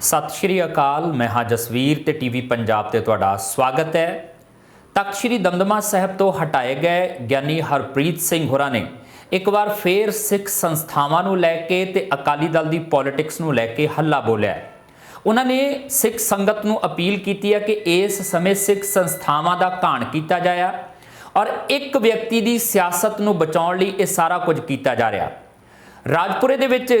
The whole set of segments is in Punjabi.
ਸਤਿ ਸ਼੍ਰੀ ਅਕਾਲ, ਮੈਂ ਹਾਂ ਜਸਵੀਰ ਤੇ ਟੀਵੀ ਪੰਜਾਬ ਤੇ ਤੁਹਾਡਾ ਸਵਾਗਤ ਹੈ। ਤਖਤ ਸ਼੍ਰੀ ਦਮਦਮਾ ਸਾਹਿਬ ਤੋਂ ਹਟਾਏ ਗਏ ਗਿਆਨੀ ਹਰਪ੍ਰੀਤ ਸਿੰਘ ਹੋਰਾਂ ਨੇ ਇੱਕ ਵਾਰ ਫੇਰ ਸਿੱਖ ਸੰਸਥਾਵਾਂ ਨੂੰ ਲੈ ਕੇ ਤੇ ਅਕਾਲੀ ਦਲ ਦੀ ਪੋਲਿਟਿਕਸ ਨੂੰ ਲੈ ਕੇ ਹੱਲਾ ਬੋਲਿਆ ਉਹਨਾਂ ਨੇ ਸਿੱਖ ਸੰਗਤ ਨੂੰ ਅਪੀਲ ਕੀਤੀ ਹੈ ਕਿ ਇਸ ਸਮੇਂ ਸਿੱਖ ਸੰਸਥਾਵਾਂ ਦਾ ਘਾਣ ਕੀਤਾ ਜਾਇਆ ਔਰ ਇੱਕ ਵਿਅਕਤੀ ਦੀ ਸਿਆਸਤ ਨੂੰ ਬਚਾਉਣ ਲਈ ਇਹ ਸਾਰਾ ਕੁਝ ਕੀਤਾ ਜਾ ਰਿਹਾ। ਰਾਜਪੁਰੇ ਦੇ ਵਿੱਚ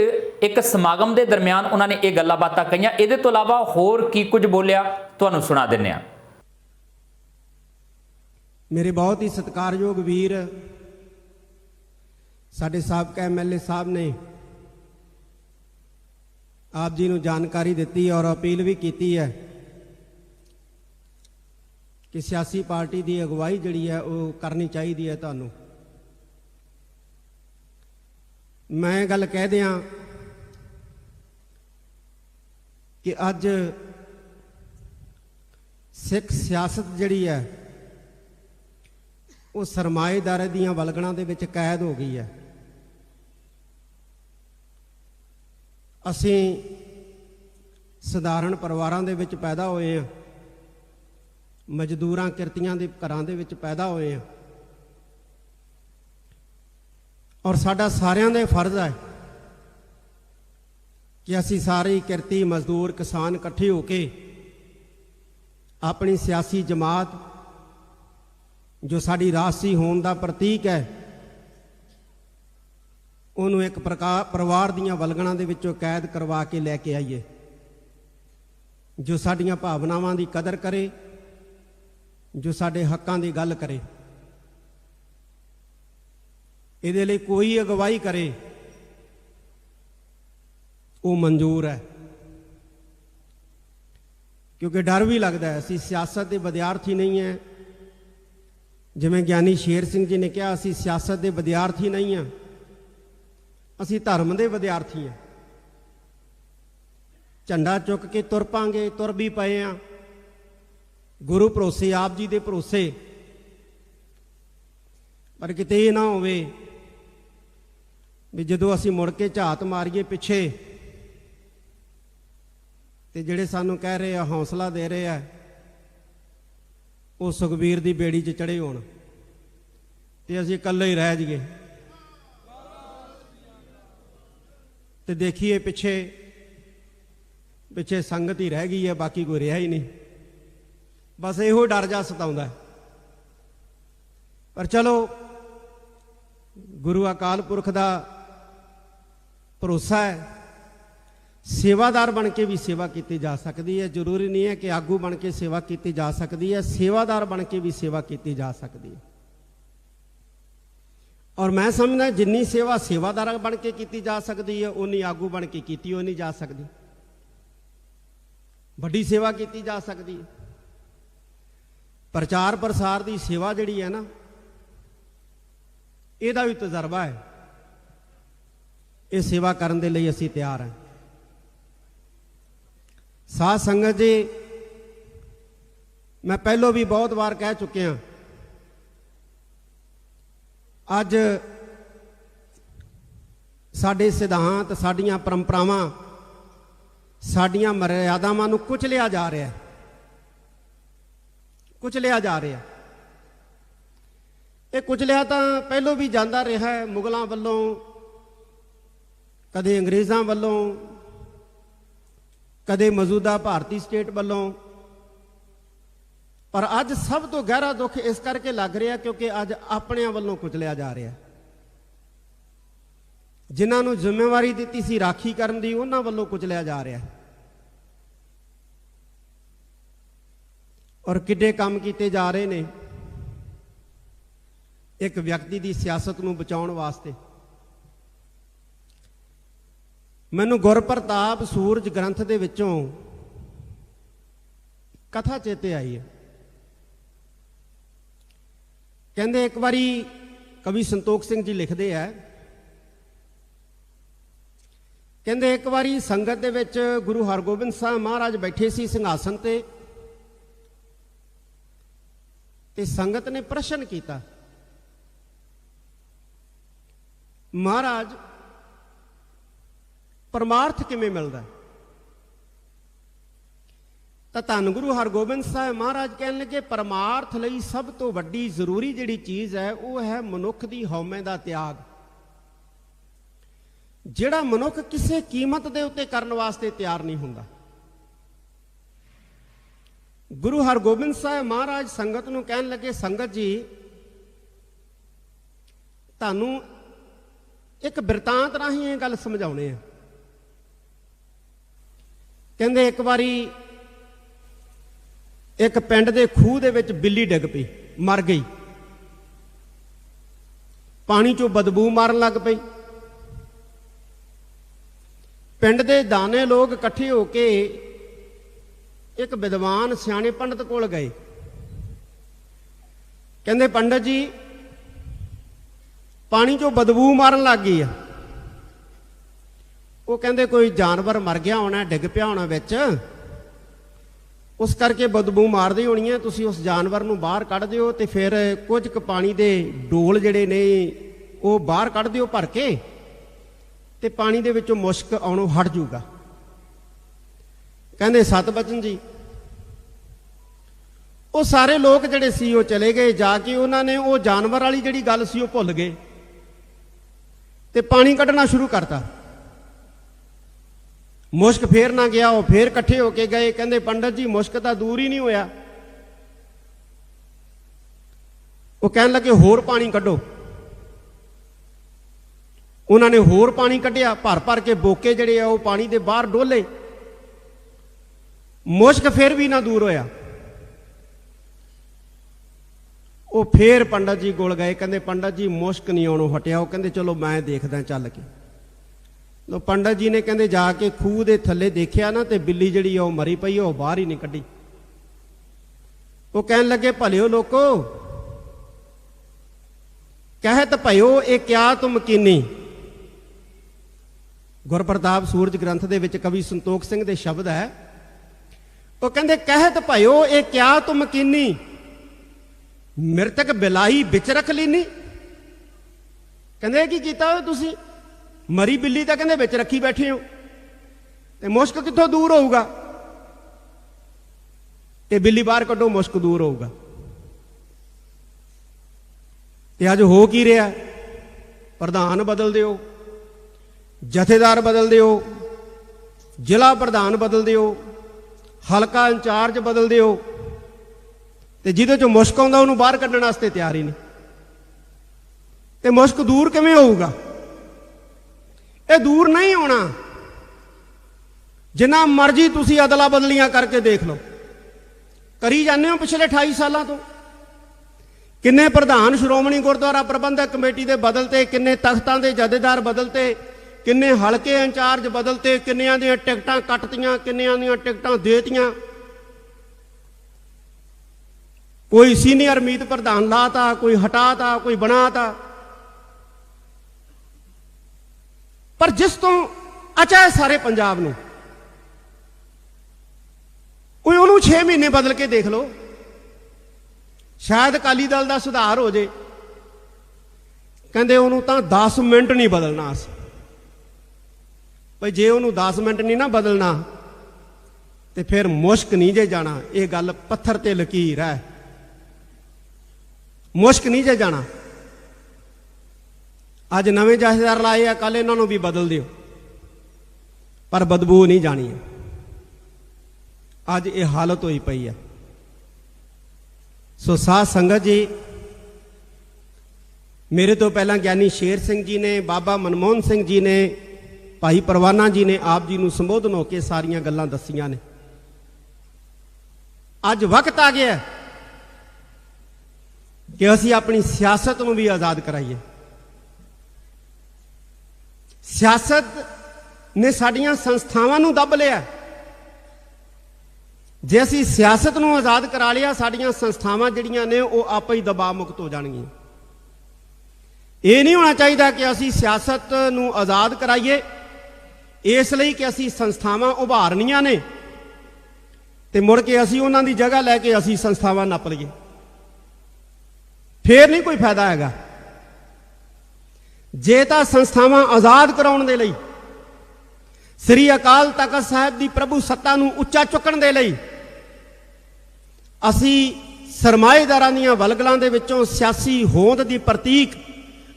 ਇੱਕ ਸਮਾਗਮ ਦੇ ਦਰਮਿਆਨ ਉਹਨਾਂ ਨੇ ਇਹ ਗੱਲਾਂ ਬਾਤਾਂ ਕਹੀਆਂ। ਇਹਦੇ ਤੋਂ ਇਲਾਵਾ ਹੋਰ ਕੀ ਕੁਝ ਬੋਲਿਆ, ਤੁਹਾਨੂੰ ਸੁਣਾ ਦਿੰਨੇ ਆ ਮੇਰੇ ਬਹੁਤ ਹੀ ਸਤਿਕਾਰਯੋਗ ਵੀਰ, ਸਾਡੇ ਸਾਬਕਾ ਐਮਐਲਏ ਸਾਹਿਬ ਨੇ ਆਪ ਜੀ ਨੂੰ ਜਾਣਕਾਰੀ ਦਿੱਤੀ ਔਰ ਅਪੀਲ ਵੀ ਕੀਤੀ ਹੈ ਕਿ ਸਿਆਸੀ ਪਾਰਟੀ ਦੀ ਅਗਵਾਈ ਜਿਹੜੀ ਹੈ ਉਹ ਕਰਨੀ ਚਾਹੀਦੀ ਹੈ ਤੁਹਾਨੂੰ। ਮੈਂ ਗੱਲ ਕਹਿ ਦਿਆਂ ਕਿ ਅੱਜ ਸਿੱਖ ਸਿਆਸਤ ਜਿਹੜੀ ਹੈ, ਉਹ ਸਰਮਾਏਦਾਰਾਂ ਦੀਆਂ ਵਲਗਣਾਂ ਦੇ ਵਿੱਚ ਕੈਦ ਹੋ ਗਈ ਹੈ। ਅਸੀਂ ਸਧਾਰਨ ਪਰਿਵਾਰਾਂ ਦੇ ਵਿੱਚ ਪੈਦਾ ਹੋਏ ਹਾਂ, ਮਜ਼ਦੂਰਾਂ ਕਿਰਤੀਆਂ ਦੇ ਘਰਾਂ ਦੇ ਵਿੱਚ ਪੈਦਾ ਹੋਏ ਹਾਂ। ਔਰ ਸਾਡਾ ਸਾਰਿਆਂ ਦਾ ਫਰਜ਼ ਹੈ ਕਿ ਅਸੀਂ ਸਾਰੇ ਕਿਰਤੀ ਮਜ਼ਦੂਰ ਕਿਸਾਨ ਇਕੱਠੇ ਹੋ ਕੇ ਆਪਣੀ ਸਿਆਸੀ ਜਮਾਤ, ਜੋ ਸਾਡੀ ਰਾਸ਼ੀ ਹੋਣ ਦਾ ਪ੍ਰਤੀਕ ਹੈ, ਉਹਨੂੰ ਇੱਕ ਪ੍ਰਕਾਰ ਪਰਿਵਾਰ ਦੀਆਂ ਵਲਗਣਾਂ ਦੇ ਵਿੱਚੋਂ ਕੈਦ ਕਰਵਾ ਕੇ ਲੈ ਕੇ ਆਈਏ, ਜੋ ਸਾਡੀਆਂ ਭਾਵਨਾਵਾਂ ਦੀ ਕਦਰ ਕਰੇ, ਜੋ ਸਾਡੇ ਹੱਕਾਂ ਦੀ ਗੱਲ ਕਰੇ। ਇਹਦੇ ਲਈ ਕੋਈ ਅਗਵਾਈ ਕਰੇ। ਉਹ ਮਨਜ਼ੂਰ ਹੈ। ਕਿਉਂਕਿ ਡਰ ਵੀ ਲੱਗਦਾ ਹੈ। ਅਸੀਂ ਸਿਆਸਤ ਦੇ ਵਿਦਿਆਰਥੀ ਨਹੀਂ ਹੈ। ਜਿਵੇਂ ਗਿਆਨੀ ਸ਼ੇਰ ਸਿੰਘ ਜੀ ਨੇ ਕਿਹਾ, ਅਸੀਂ ਸਿਆਸਤ ਦੇ ਵਿਦਿਆਰਥੀ ਨਹੀਂ ਹਾਂ। ਅਸੀਂ ਧਰਮ ਦੇ ਵਿਦਿਆਰਥੀ ਹਾਂ। ਝੰਡਾ ਚੁੱਕ ਕੇ ਤੁਰ ਪਾਂਗੇ, ਤੁਰ ਵੀ ਪਏ ਆ ਗੁਰੂ ਭਰੋਸੇ, ਆਪ ਜੀ ਦੇ ਭਰੋਸੇ। ਪਰ ਕਿਤੇ ਇਹ ਨਾ ਹੋਵੇ ਵੀ ਜਦੋਂ ਅਸੀਂ ਮੁੜ ਕੇ ਝਾਤ ਮਾਰੀਏ ਪਿੱਛੇ, ਤੇ ਜਿਹੜੇ ਸਾਨੂੰ ਕਹਿ ਰਹੇ ਆ, ਹੌਸਲਾ ਦੇ ਰਹੇ ਆ, ਉਹ ਸੁਖਬੀਰ ਦੀ ਬੇੜੀ 'ਚ ਚੜੇ ਹੋਣ, ਤੇ ਅਸੀਂ ਇਕੱਲੇ ਹੀ ਰਹਿ ਜਾਈਏ। ਤੇ ਦੇਖੀਏ ਪਿੱਛੇ ਪਿੱਛੇ ਸੰਗਤ ਹੀ ਰਹਿ ਗਈ ਹੈ, ਬਾਕੀ ਕੋਈ ਰਿਹਾ ਹੀ ਨਹੀਂ। ਬਸ ਇਹੋ ਡਰ ਜਾ ਸਤਾਉਂਦਾ ਪਰ ਚਲੋ, ਗੁਰੂ ਅਕਾਲ ਪੁਰਖ ਦਾ ਭਰੋਸਾ ਹੈ। ਸੇਵਾਦਾਰ ਬਣ ਕੇ ਵੀ ਸੇਵਾ ਕੀਤੀ ਜਾ ਸਕਦੀ ਹੈ। ਜ਼ਰੂਰੀ ਨਹੀਂ ਹੈ ਕਿ ਆਗੂ ਬਣ ਕੇ ਸੇਵਾ ਕੀਤੀ ਜਾ ਸਕਦੀ ਹੈ। ਸੇਵਾਦਾਰ ਬਣ ਕੇ ਵੀ ਸੇਵਾ ਕੀਤੀ ਜਾ ਸਕਦੀ ਹੈ। ਔਰ ਮੈਂ ਸਮਝਦਾ ਜਿੰਨੀ ਸੇਵਾ ਸੇਵਾਦਾਰ ਬਣ ਕੇ ਕੀਤੀ ਜਾ ਸਕਦੀ ਹੈ ਉਨੀ ਆਗੂ ਬਣ ਕੇ ਕੀਤੀ ਉਹ ਨਹੀਂ ਜਾ ਸਕਦੀ। ਵੱਡੀ ਸੇਵਾ ਕੀਤੀ ਜਾ ਸਕਦੀ ਹੈ। ਪ੍ਰਚਾਰ ਪ੍ਰਸਾਰ ਦੀ ਸੇਵਾ ਜਿਹੜੀ ਹੈ ਨਾ, ਇਹਦਾ ਵੀ ਤਜਰਬਾ ਹੈ। ਇਹ ਸੇਵਾ ਕਰਨ ਦੇ ਲਈ ਅਸੀਂ ਤਿਆਰ ਹਾਂ। ਸਾਧ ਸੰਗਤ ਜੀ, ਮੈਂ ਪਹਿਲਾਂ ਵੀ ਬਹੁਤ ਵਾਰ ਕਹਿ ਚੁੱਕਿਆ ਅੱਜ ਸਾਡੇ ਸਿਧਾਂਤ, ਸਾਡੀਆਂ ਪਰੰਪਰਾਵਾਂ, ਸਾਡੀਆਂ ਮਰਿਆਦਾਵਾਂ ਨੂੰ ਕੁਚਲਿਆ ਜਾ ਰਿਹਾ ਹੈ। ਕੁਚਲਿਆ ਜਾ ਰਿਹਾ ਇਹ ਕੁਚਲਿਆ ਤਾਂ ਪਹਿਲਾਂ ਵੀ ਜਾਂਦਾ ਰਿਹਾ ਹੈ ਮੁਗਲਾਂ ਵੱਲੋਂ ਕਦੇ ਅੰਗਰੇਜ਼ਾਂ ਵੱਲੋਂ, ਕਦੇ ਮੌਜੂਦਾ ਭਾਰਤੀ ਸਟੇਟ ਵੱਲੋਂ। ਪਰ ਅੱਜ ਸਭ ਤੋਂ ਗਹਿਰਾ ਦੁੱਖ ਇਸ ਕਰਕੇ ਲੱਗ ਰਿਹਾ ਕਿਉਂਕਿ ਅੱਜ ਆਪਣਿਆਂ ਵੱਲੋਂ ਕੁਚਲਿਆ ਜਾ ਰਿਹਾ। ਜਿਨ੍ਹਾਂ ਨੂੰ ਜ਼ਿੰਮੇਵਾਰੀ ਦਿੱਤੀ ਸੀ ਰਾਖੀ ਕਰਨ ਦੀ, ਉਹਨਾਂ ਵੱਲੋਂ ਕੁਚਲਿਆ ਜਾ ਰਿਹਾ। ਔਰ ਕਿੱਡੇ ਕੰਮ ਕੀਤੇ ਜਾ ਰਹੇ ਨੇ। ਇੱਕ ਵਿਅਕਤੀ ਦੀ ਸਿਆਸਤ ਨੂੰ ਬਚਾਉਣ ਵਾਸਤੇ। ਮੈਨੂੰ ਗੁਰਪ੍ਰਤਾਪ ਸੂਰਜ ਗ੍ਰੰਥ ਦੇ ਵਿੱਚੋਂ ਕਥਾ ਚੇਤੇ ਆਈ ਹੈ। ਕਹਿੰਦੇ ਇੱਕ ਵਾਰੀ ਕਵੀ ਸੰਤੋਖ ਸਿੰਘ ਜੀ ਲਿਖਦੇ ਆ, ਕਹਿੰਦੇ ਇੱਕ ਵਾਰੀ ਸੰਗਤ ਦੇ ਵਿੱਚ ਗੁਰੂ ਹਰਗੋਬਿੰਦ ਸਾਹਿਬ ਮਹਾਰਾਜ ਬੈਠੇ ਸੀ ਸਿੰਘਾਸਨ ਤੇ ਤੇ ਸੰਗਤ ਨੇ ਪ੍ਰਸ਼ਨ ਕੀਤਾ, ਮਹਾਰਾਜ ਪਰਮਾਰਥ ਕਿਵੇਂ ਮਿਲਦਾ? ਤਾਂ ਧੰਨ ਗੁਰੂ ਹਰਗੋਬਿੰਦ ਸਾਹਿਬ ਮਹਾਰਾਜ ਕਹਿਣ ਲੱਗੇ, ਪਰਮਾਰਥ ਲਈ ਸਭ ਤੋਂ ਵੱਡੀ ਜ਼ਰੂਰੀ ਜਿਹੜੀ ਚੀਜ਼ ਹੈ, ਉਹ ਹੈ ਮਨੁੱਖ ਦੀ ਹਉਮੈ ਦਾ ਤਿਆਗ। ਜਿਹੜਾ ਮਨੁੱਖ ਕਿਸੇ ਕੀਮਤ ਦੇ ਉੱਤੇ ਕਰਨ ਵਾਸਤੇ ਤਿਆਰ ਨਹੀਂ ਹੁੰਦਾ। ਗੁਰੂ ਹਰਗੋਬਿੰਦ ਸਾਹਿਬ ਮਹਾਰਾਜ ਸੰਗਤ ਨੂੰ ਕਹਿਣ ਲੱਗੇ, ਸੰਗਤ ਜੀ, ਤੁਹਾਨੂੰ ਇੱਕ ਬਿਰਤਾਂਤ ਰਾਹੀਂ ਇਹ ਗੱਲ ਸਮਝਾਉਣੇ ਆ। ਕਹਿੰਦੇ ਇੱਕ ਵਾਰੀ ਇੱਕ ਪਿੰਡ ਦੇ ਖੂਹ ਦੇ ਵਿੱਚ ਬਿੱਲੀ ਡਿੱਗ ਪਈ, ਮਰ ਗਈ। ਪਾਣੀ ਚੋਂ ਬਦਬੂ ਮਾਰਨ ਲੱਗ ਪਈ। ਪਿੰਡ ਦੇ ਦਾਨੇ ਲੋਕ ਇਕੱਠੇ ਹੋ ਕੇ ਇੱਕ ਵਿਦਵਾਨ ਸਿਆਣੇ ਪੰਡਤ ਕੋਲ ਗਏ। ਕਹਿੰਦੇ ਪੰਡਤ ਜੀ, ਪਾਣੀ ਚੋਂ ਬਦਬੂ ਮਾਰਨ ਲੱਗ ਗਈ ਆ। ਉਹ ਕਹਿੰਦੇ ਕੋਈ ਜਾਨਵਰ ਮਰ ਗਿਆ ਹੋਣਾ, ਡਿੱਗ ਪਿਆ ਹੋਣਾ ਵਿੱਚ, ਉਸ ਕਰਕੇ ਬਦਬੂ ਮਾਰਦੀ ਹੋਣੀ ਹੈ ਤੁਸੀਂ ਉਸ ਜਾਨਵਰ ਨੂੰ ਬਾਹਰ ਕੱਢ ਦਿਓ ਤੇ ਫਿਰ ਕੁਝ ਕੁ ਪਾਣੀ ਦੇ ਡੋਲ ਜਿਹੜੇ ਨੇ, ਉਹ ਬਾਹਰ ਕੱਢ ਦਿਓ ਭਰ ਕੇ ਤੇ ਪਾਣੀ ਦੇ ਵਿੱਚੋਂ ਮੁਸ਼ਕ ਆਉਣੋਂ ਹਟ ਜਾਊਗਾ। ਕਹਿੰਦੇ ਸਤ ਬਚਨ ਜੀ, ਉਹ ਸਾਰੇ ਲੋਕ ਜਿਹੜੇ ਸੀ, ਉਹ ਚਲੇ ਗਏ, ਜਾ ਕੇ ਉਹਨਾਂ ਨੇ ਉਹ ਜਾਨਵਰ ਵਾਲੀ ਜਿਹੜੀ ਗੱਲ ਸੀ, ਉਹ ਭੁੱਲ ਗਏ ਤੇ ਪਾਣੀ ਕੱਢਣਾ ਸ਼ੁਰੂ ਕਰਤਾ। ਮੁਸ਼ਕ ਫੇਰ ਨਾ ਗਿਆ, ਉਹ ਫੇਰ ਇਕੱਠੇ ਹੋ ਕੇ ਗਏ। ਕਹਿੰਦੇ, ਪੰਡਤ ਜੀ, ਮੁਸ਼ਕ ਤਾਂ ਦੂਰ ਹੀ ਨਹੀਂ ਹੋਇਆ। ਉਹ ਕਹਿਣ ਲੱਗੇ, ਹੋਰ ਪਾਣੀ ਕੱਢੋ। ਉਹਨਾਂ ਨੇ ਹੋਰ ਪਾਣੀ ਕੱਢਿਆ ਭਰ ਭਰ ਕੇ ਬੋਕੇ ਜਿਹੜੇ ਆ, ਉਹ ਪਾਣੀ ਦੇ ਬਾਹਰ ਡੋਲੇ। ਮੁਸ਼ਕ ਫੇਰ ਵੀ ਨਾ ਦੂਰ ਹੋਇਆ। ਉਹ ਫੇਰ ਪੰਡਤ ਜੀ ਕੋਲ ਗਏ। ਕਹਿੰਦੇ, ਪੰਡਤ ਜੀ, ਮੁਸ਼ਕ ਨਹੀਂ ਆਉਣੋਂ ਹਟਿਆ। ਉਹ ਕਹਿੰਦੇ, ਚਲੋ ਮੈਂ ਦੇਖਦਾ, ਚੱਲ ਕੇ। ਲੋ ਪੰਡਤ ਜੀ ਨੇ ਕਹਿੰਦੇ ਜਾ ਕੇ ਖੂਹ ਦੇ ਥੱਲੇ ਦੇਖਿਆ ਨਾ ਤੇ ਬਿੱਲੀ ਜਿਹੜੀ ਆ ਉਹ ਮਰੀ ਪਈ ਆ, ਉਹ ਬਾਹਰ ਹੀ ਨਹੀਂ ਕੱਢੀ। ਉਹ ਕਹਿਣ ਲੱਗੇ ਭਲਿਓ ਲੋਕੋ ਕਹਿਤ ਭਇਓ ਇਹ ਕਿਆ ਤੁਮ ਕੀਨੀ? ਗੁਰਪ੍ਰਤਾਪ ਸੂਰਜ ਗ੍ਰੰਥ ਦੇ ਵਿੱਚ ਕਵੀ ਸੰਤੋਖ ਸਿੰਘ ਦੇ ਸ਼ਬਦ ਹੈ। ਉਹ ਕਹਿੰਦੇ ਕਹਿਤ ਭਇਓ ਇਹ ਕਿਆ ਤੁਮ ਕੀਨੀ? ਮਿਰਤਕ ਬਿਲਾਈ ਵਿੱਚ ਰਖ ਲੀਨੀ? ਕਹਿੰਦੇ ਕੀ ਕੀਤਾ ਓਏ ਤੁਸੀਂ? ਮਰੀ ਬਿੱਲੀ ਤਾਂ ਕਹਿੰਦੇ ਵਿੱਚ ਰੱਖੀ ਬੈਠੇ ਹੋ। ਤੇ ਮੁਸ਼ਕ ਕਿੱਥੋਂ ਦੂਰ ਹੋਊਗਾ? ਤੇ ਬਿੱਲੀ ਬਾਹਰ ਕੱਢੋ, ਮੁਸ਼ਕ ਦੂਰ ਹੋਊਗਾ। ਤੇ ਅੱਜ ਹੋ ਕੀ ਰਿਹਾ? ਪ੍ਰਧਾਨ ਬਦਲ ਦਿਓ, ਜਥੇਦਾਰ ਬਦਲ ਦਿਓ, ਜ਼ਿਲ੍ਹਾ ਪ੍ਰਧਾਨ ਬਦਲ ਦਿਓ, ਹਲਕਾ ਇੰਚਾਰਜ ਬਦਲ ਦਿਓ, ਤੇ ਜਿਹਦੇ ਚੋਂ ਮੁਸ਼ਕ ਆਉਂਦਾ ਉਹਨੂੰ ਬਾਹਰ ਕੱਢਣ ਵਾਸਤੇ ਤਿਆਰ ਹੀ ਨਹੀਂ। ਤੇ ਮੁਸ਼ਕ ਦੂਰ ਕਿਵੇਂ ਹੋਊਗਾ? ਇਹ ਦੂਰ ਨਹੀਂ ਹੋਣਾ ਜਿੰਨਾ ਮਰਜ਼ੀ ਤੁਸੀਂ ਅਦਲਾ ਬਦਲੀਆਂ ਕਰਕੇ ਦੇਖ ਲਓ। ਕਰੀ ਜਾਂਦੇ ਹੋ ਪਿਛਲੇ 28 ਸਾਲਾਂ ਤੋਂ। ਕਿੰਨੇ ਪ੍ਰਧਾਨ ਸ਼੍ਰੋਮਣੀ ਗੁਰਦੁਆਰਾ ਪ੍ਰਬੰਧਕ ਕਮੇਟੀ ਦੇ ਬਦਲਤੇ, ਕਿੰਨੇ ਤਖਤਾਂ ਦੇ ਜਥੇਦਾਰ ਬਦਲਤੇ, ਕਿੰਨੇ ਹਲਕੇ ਇੰਚਾਰਜ ਬਦਲਤੇ, ਕਿੰਨਿਆਂ ਦੀਆਂ ਟਿਕਟਾਂ ਕੱਟਤੀਆਂ, ਕਿੰਨਿਆਂ ਦੀਆਂ ਟਿਕਟਾਂ ਦੇਤੀਆਂ। ਕੋਈ ਸੀਨੀਅਰ ਮੀਤ ਪ੍ਰਧਾਨ ਲਾਤਾ, ਕੋਈ ਹਟਾਤਾ, ਕੋਈ ਬਣਾਤਾ। ਪਰ ਜਿਸ ਤੋਂ ਅਚਾਏ ਸਾਰੇ ਪੰਜਾਬ ਨੂੰ। ਕੋਈ ਉਹਨੂੰ 6 ਮਹੀਨੇ ਬਦਲ ਕੇ ਦੇਖ ਲਓ। ਸ਼ਾਇਦ ਅਕਾਲੀ ਦਲ ਦਾ ਸੁਧਾਰ ਹੋ ਜੇ। ਕਹਿੰਦੇ ਉਹਨੂੰ ਤਾਂ 10 ਮਿੰਟ ਨਹੀਂ ਬਦਲਣਾ ਅਸੀਂ ਭਈ ਜੇ ਉਹਨੂੰ 10 ਮਿੰਟ ਨਹੀਂ ਨਾ ਬਦਲਣਾ, ਤੇ ਫਿਰ ਮੁਸ਼ਕ ਨਹੀਂ ਜੇ ਜਾਣਾ। ਇਹ ਗੱਲ ਪੱਥਰ ਤੇ ਲਕੀਰ ਹੈ। ਮੁਸ਼ਕ ਨਹੀਂ ਜੇ ਜਾਣਾ। ਅੱਜ ਨਵੇਂ ਜਥੇਦਾਰ ਲਾਏ ਆ ਕੱਲ ਇਹਨਾਂ ਨੂੰ ਵੀ ਬਦਲ ਦਿਓ। ਪਰ ਬਦਬੂ ਨਹੀਂ ਜਾਣੀ। ਅੱਜ ਇਹ ਹਾਲਤ ਹੋਈ ਪਈ ਹੈ ਸੋ ਸਾਧ ਸੰਗਤ ਜੀ, ਮੇਰੇ ਤੋਂ ਪਹਿਲਾਂ ਗਿਆਨੀ ਸ਼ੇਰ ਸਿੰਘ ਜੀ ਨੇ, ਬਾਬਾ ਮਨਮੋਹਨ ਸਿੰਘ ਜੀ ਨੇ, ਭਾਈ ਪਰਵਾਨਾ ਜੀ ਨੇ ਆਪ ਜੀ ਨੂੰ ਸੰਬੋਧਨ ਹੋ ਕੇ ਸਾਰੀਆਂ ਗੱਲਾਂ ਦੱਸੀਆਂ ਨੇ। ਅੱਜ ਵਕਤ ਆ ਗਿਆ ਕਿ ਅਸੀਂ ਆਪਣੀ ਸਿਆਸਤ ਨੂੰ ਵੀ ਆਜ਼ਾਦ ਕਰਾਈਏ। ਸਿਆਸਤ ਨੇ ਸਾਡੀਆਂ ਸੰਸਥਾਵਾਂ ਨੂੰ ਦੱਬ ਲਿਆ। ਜੇ ਅਸੀਂ ਸਿਆਸਤ ਨੂੰ ਆਜ਼ਾਦ ਕਰਾ ਲਿਆ, ਸਾਡੀਆਂ ਸੰਸਥਾਵਾਂ ਜਿਹੜੀਆਂ ਨੇ ਉਹ ਆਪੇ ਹੀ ਦਬਾਅ ਮੁਕਤ ਹੋ ਜਾਣਗੀਆਂ। ਇਹ ਨਹੀਂ ਹੋਣਾ ਚਾਹੀਦਾ ਕਿ ਅਸੀਂ ਸਿਆਸਤ ਨੂੰ ਆਜ਼ਾਦ ਕਰਾਈਏ। ਇਸ ਲਈ ਕਿ ਅਸੀਂ ਸੰਸਥਾਵਾਂ ਉਭਾਰਨੀਆਂ ਨੇ ਤੇ ਮੁੜ ਕੇ ਅਸੀਂ ਉਹਨਾਂ ਦੀ ਜਗ੍ਹਾ ਲੈ ਕੇ ਅਸੀਂ ਸੰਸਥਾਵਾਂ ਨੱਪ ਲਈਏ। ਫੇਰ ਨਹੀਂ ਕੋਈ ਫਾਇਦਾ ਹੈਗਾ। ਜੇ ਤਾਂ ਸੰਸਥਾਵਾਂ ਆਜ਼ਾਦ ਕਰਾਉਣ ਦੇ ਲਈ, ਸ੍ਰੀ ਅਕਾਲ ਤਖਤ ਸਾਹਿਬ ਦੀ ਪ੍ਰਭੂ ਸੱਤਾ ਨੂੰ ਉੱਚਾ ਚੁੱਕਣ ਦੇ ਲਈ, ਅਸੀਂ ਸਰਮਾਏਦਾਰਾਂ ਦੀਆਂ ਵਲਗਲਾਂ ਦੇ ਵਿੱਚੋਂ ਸਿਆਸੀ ਹੋਂਦ ਦੀ ਪ੍ਰਤੀਕ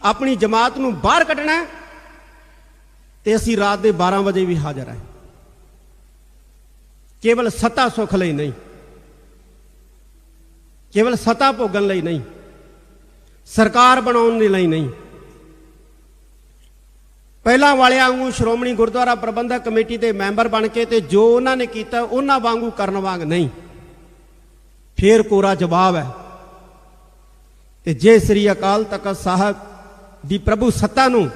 ਆਪਣੀ ਜਮਾਤ ਨੂੰ ਬਾਹਰ ਕੱਢਣਾ ਹੈ ਤੇ ਅਸੀਂ ਰਾਤ ਦੇ 12 ਵਜੇ ਵੀ ਹਾਜ਼ਰ ਹਾਂ। ਕੇਵਲ ਸੱਤਾ ਸੁਖ ਲਈ ਨਹੀਂ, ਕੇਵਲ ਸੱਤਾ ਭੋਗਣ ਲਈ ਨਹੀਂ, ਸਰਕਾਰ ਬਣਾਉਣ ਦੇ ਲਈ ਨਹੀਂ ਪਹਿਲਾਂ ਵਾਲਿਆਂ ਵਾਂਗੂ ਸ਼੍ਰੋਮਣੀ ਗੁਰਦੁਆਰਾ ਪ੍ਰਬੰਧਕ ਕਮੇਟੀ ਦੇ ਮੈਂਬਰ ਬਣ ਕੇ ਤੇ ਜੋ ਉਹਨਾਂ ਨੇ ਕੀਤਾ, ਉਹਨਾਂ ਵਾਂਗੂ ਕਰਨ ਵਾਂਗ ਨਹੀਂ। ਫੇਰ ਕੋਰਾ ਜਵਾਬ ਹੈ। ਤੇ ਜੇ ਸ੍ਰੀ ਅਕਾਲ ਤਖਤ ਸਾਹਿਬ ਦੀ ਪ੍ਰਭੂ ਸੱਤਾ ਨੂੰ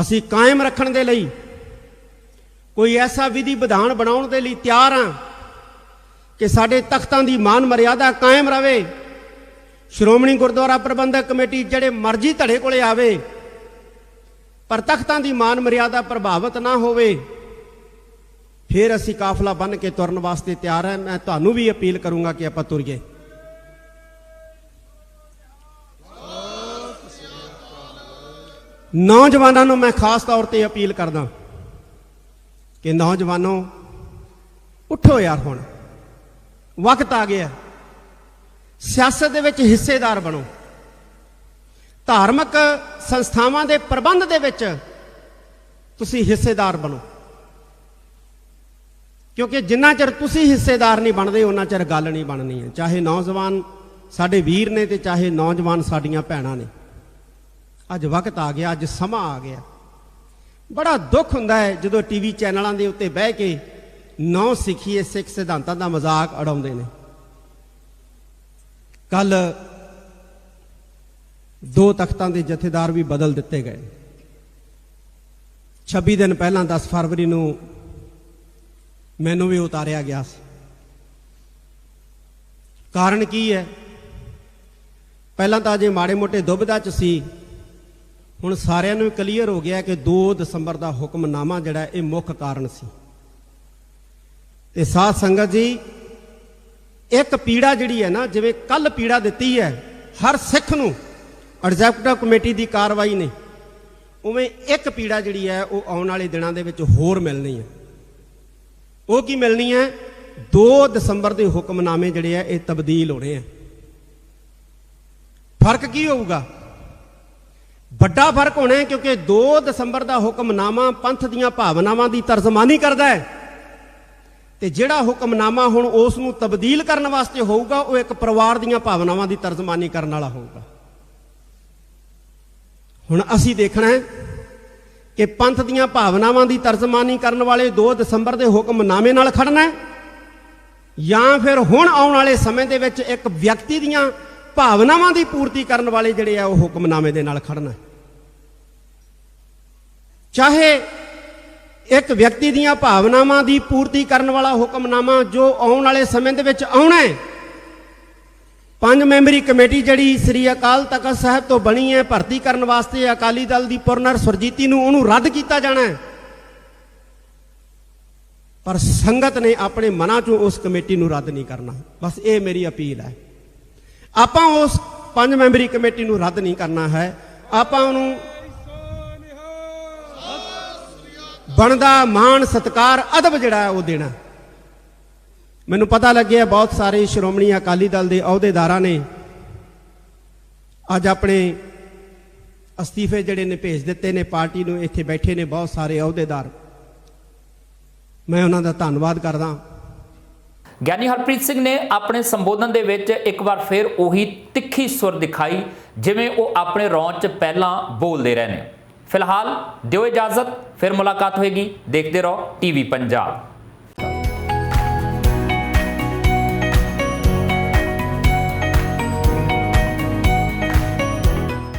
ਅਸੀਂ ਕਾਇਮ ਰੱਖਣ ਦੇ ਲਈ ਕੋਈ ਐਸਾ ਵਿਧੀ ਵਿਧਾਨ ਬਣਾਉਣ ਦੇ ਲਈ ਤਿਆਰ ਹਾਂ ਕਿ ਸਾਡੇ ਤਖਤਾਂ ਦੀ ਮਾਨ ਮਰਿਆਦਾ ਕਾਇਮ ਰਹੇ ਸ਼੍ਰੋਮਣੀ ਗੁਰਦੁਆਰਾ ਪ੍ਰਬੰਧਕ ਕਮੇਟੀ ਜਿਹੜੇ ਮਰਜ਼ੀ ਧੜੇ ਕੋਲੇ ਆਵੇ ਪਰ ਤਖਤਾਂ ਦੀ ਮਾਨ ਮਰਿਆਦਾ ਪ੍ਰਭਾਵਿਤ ਨਾ ਹੋਵੇ, ਫਿਰ ਅਸੀਂ ਕਾਫਲਾ ਬੰਨ ਕੇ ਤੁਰਨ ਵਾਸਤੇ ਤਿਆਰ ਹਾਂ। ਮੈਂ ਤੁਹਾਨੂੰ ਵੀ ਅਪੀਲ ਕਰੂੰਗਾ ਕਿ ਆਪਾਂ ਤੁਰੀਏ। ਨੌਜਵਾਨਾਂ ਨੂੰ ਮੈਂ ਖਾਸ ਤੌਰ ਤੇ ਅਪੀਲ ਕਰਦਾ ਕਿ ਨੌਜਵਾਨੋ, ਉੱਠੋ ਯਾਰ ਹੁਣ। ਵਕਤ ਆ ਗਿਆ। ਸਿਆਸਤ ਦੇ ਵਿੱਚ ਹਿੱਸੇਦਾਰ ਬਣੋ। ਧਾਰਮਿਕ ਸੰਸਥਾਵਾਂ ਦੇ ਪ੍ਰਬੰਧ ਦੇ ਵਿੱਚ ਤੁਸੀਂ ਹਿੱਸੇਦਾਰ ਬਣੋ। ਕਿਉਂਕਿ ਜਿੰਨਾ ਚਿਰ ਤੁਸੀਂ ਹਿੱਸੇਦਾਰ ਨਹੀਂ ਬਣਦੇ, ਉਹਨਾਂ ਚਿਰ ਗੱਲ ਨਹੀਂ ਬਣਨੀ ਹੈ। ਚਾਹੇ ਨੌਜਵਾਨ ਸਾਡੇ ਵੀਰ ਨੇ ਤੇ ਚਾਹੇ ਨੌਜਵਾਨ ਸਾਡੀਆਂ ਭੈਣਾਂ ਨੇ। ਅੱਜ ਵਕਤ ਆ ਗਿਆ, ਅੱਜ ਸਮਾਂ ਆ ਗਿਆ। ਬੜਾ ਦੁੱਖ ਹੁੰਦਾ ਹੈ ਜਦੋਂ ਟੀਵੀ ਚੈਨਲਾਂ ਦੇ ਉੱਤੇ ਬਹਿ ਕੇ ਨੌ ਸਿੱਖੀਏ ਸਿੱਖ ਸਿਧਾਂਤਾਂ ਦਾ ਮਜ਼ਾਕ ਉਡਾਉਂਦੇ ਨੇ। ਕੱਲ ਦੋ ਤਖਤਾਂ ਦੇ ਜਥੇਦਾਰ ਵੀ ਬਦਲ ਦਿੱਤੇ ਗਏ। 26 ਦਿਨ ਪਹਿਲਾਂ 10 ਫਰਵਰੀ ਨੂੰ ਮੈਨੂੰ ਵੀ ਉਤਾਰਿਆ ਗਿਆ ਸੀ। ਕਾਰਨ ਕੀ ਹੈ? ਪਹਿਲਾਂ ਤਾਂ ਅਜੇ ਮਾੜੇ ਮੋਟੇ ਦੁਬਿਧਾ ਚ ਸੀ। ਹੁਣ ਸਾਰਿਆਂ ਨੂੰ ਕਲੀਅਰ ਹੋ ਗਿਆ ਕਿ 2 ਦਸੰਬਰ ਦਾ ਹੁਕਮਨਾਮਾ ਜਿਹੜਾ ਇਹ ਮੁੱਖ ਕਾਰਨ ਸੀ। ਤੇ ਸਾਧ ਸੰਗਤ ਜੀ, ਇੱਕ ਪੀੜਾ ਜਿਹੜੀ ਹੈ ਨਾ, ਜਿਵੇਂ ਕੱਲ ਪੀੜਾ ਦਿੱਤੀ ਹੈ, ਹਰ ਸਿੱਖ ਨੂੰ ਐਗਜ਼ੈਕਟਿਵ ਕਮੇਟੀ ਦੀ ਕਾਰਵਾਈ ਨੇ ਉਵੇਂ ਇੱਕ ਪੀੜਾ ਜਿਹੜੀ ਹੈ ਉਹ ਆਉਣ ਵਾਲੇ ਦਿਨਾਂ ਦੇ ਵਿੱਚ ਹੋਰ ਮਿਲਣੀ ਹੈ ਉਹ ਕੀ ਮਿਲਣੀ ਹੈ 2 ਦਸੰਬਰ ਦੇ ਹੁਕਮਨਾਮੇ ਜਿਹੜੇ ਆ ਇਹ ਤਬਦੀਲ ਹੋਣੇ ਆ ਫ਼ਰਕ ਕੀ ਹੋਊਗਾ ਵੱਡਾ ਫ਼ਰਕ ਹੋਣਾ ਹੈ ਕਿਉਂਕਿ 2 ਦਸੰਬਰ ਦਾ ਹੁਕਮਨਾਮਾ ਪੰਥ ਦੀਆਂ ਭਾਵਨਾਵਾਂ ਦੀ ਤਰਜਮਾਨੀ ਕਰਦਾ ਹੈ ਤੇ ਜਿਹੜਾ ਹੁਕਮਨਾਮਾ ਹੁਣ ਉਸ ਨੂੰ ਤਬਦੀਲ ਕਰਨ ਵਾਸਤੇ ਹੋਊਗਾ ਉਹ ਇੱਕ ਪਰਿਵਾਰ ਦੀਆਂ ਭਾਵਨਾਵਾਂ ਦੀ ਤਰਜਮਾਨੀ ਕਰਨ ਵਾਲਾ ਹੋਊਗਾ ਹੁਣ ਅਸੀਂ ਦੇਖਣਾ ਹੈ ਕਿ ਪੰਥ ਦੀਆਂ ਭਾਵਨਾਵਾਂ ਦੀ ਤਰਜਮਾਨੀ ਕਰਨ ਵਾਲੇ 2 ਦਸੰਬਰ ਦੇ ਹੁਕਮਨਾਮੇ ਨਾਲ ਖੜਨਾ ਹੈ ਜਾਂ ਫਿਰ ਹੁਣ ਆਉਣ ਵਾਲੇ ਸਮੇਂ ਦੇ ਵਿੱਚ ਇੱਕ ਵਿਅਕਤੀ ਦੀਆਂ ਭਾਵਨਾਵਾਂ ਦੀ ਪੂਰਤੀ ਕਰਨ ਵਾਲੇ ਜਿਹੜੇ ਆ ਉਹ ਹੁਕਮਨਾਮੇ ਦੇ ਨਾਲ ਖੜਨਾ ਹੈ। ਚਾਹੇ ਇੱਕ ਵਿਅਕਤੀ ਦੀਆਂ ਭਾਵਨਾਵਾਂ ਦੀ ਪੂਰਤੀ ਕਰਨ ਵਾਲਾ ਹੁਕਮਨਾਮਾ ਜੋ ਆਉਣ ਵਾਲੇ ਸਮੇਂ ਦੇ ਵਿੱਚ ਆਉਣਾ ਹੈ ਪੰਜ ਮੈਂਬਰੀ ਕਮੇਟੀ ਜਿਹੜੀ ਸ੍ਰੀ ਅਕਾਲ ਤਖਤ ਸਾਹਿਬ ਤੋਂ ਬਣੀ ਹੈ, ਭਰਤੀ ਕਰਨ ਵਾਸਤੇ ਅਕਾਲੀ ਦਲ ਦੀ ਪੁਰਨਰ ਸੁਰਜੀਤੀ ਨੂੰ ਉਹਨੂੰ ਰੱਦ ਕੀਤਾ ਜਾਣਾ ਹੈ। ਪਰ ਸੰਗਤ ਨੇ ਆਪਣੇ ਮਨਾਂ ਚੋਂ ਉਸ ਕਮੇਟੀ ਨੂੰ ਰੱਦ ਨਹੀਂ ਕਰਨਾ। ਬਸ ਇਹ ਮੇਰੀ ਅਪੀਲ ਹੈ। ਆਪਾਂ ਉਸ ਪੰਜ ਮੈਂਬਰੀ ਕਮੇਟੀ ਨੂੰ ਰੱਦ ਨਹੀਂ ਕਰਨਾ ਹੈ। ਆਪਾਂ ਉਹਨੂੰ ਬਣਦਾ ਮਾਣ, ਸਤਕਾਰ, ਅਦਬ ਜਿਹੜਾ ਹੈ ਉਹ ਦੇਣਾ। ਮੈਨੂੰ ਪਤਾ ਲੱਗਿਆ ਬਹੁਤ ਸਾਰੇ ਸ਼੍ਰੋਮਣੀ ਅਕਾਲੀ ਦਲ ਦੇ ਅਹੁਦੇਦਾਰਾਂ ਨੇ ਅੱਜ ਆਪਣੇ ਅਸਤੀਫੇ ਜਿਹੜੇ ਨੇ ਭੇਜ ਦਿੱਤੇ ਨੇ, ਪਾਰਟੀ ਨੂੰ ਇੱਥੇ ਬੈਠੇ ਨੇ ਬਹੁਤ ਸਾਰੇ ਅਹੁਦੇਦਾਰ। ਮੈਂ ਉਹਨਾਂ ਦਾ ਧੰਨਵਾਦ ਕਰਦਾ। ਗਿਆਨੀ ਹਰਪ੍ਰੀਤ ਸਿੰਘ ਨੇ ਆਪਣੇ ਸੰਬੋਧਨ ਦੇ ਵਿੱਚ ਇੱਕ ਵਾਰ ਫਿਰ ਉਹੀ ਤਿੱਖੀ ਸੁਰ ਦਿਖਾਈ, ਜਿਵੇਂ ਉਹ ਆਪਣੇ ਰੌਂ 'ਚ ਪਹਿਲਾਂ ਬੋਲਦੇ ਰਹੇ ਨੇ। ਫਿਲਹਾਲ ਦਿਓ ਇਜਾਜ਼ਤ, ਫਿਰ ਮੁਲਾਕਾਤ ਹੋਏਗੀ। ਦੇਖਦੇ ਰਹੋ, ਟੀਵੀ ਪੰਜਾਬ।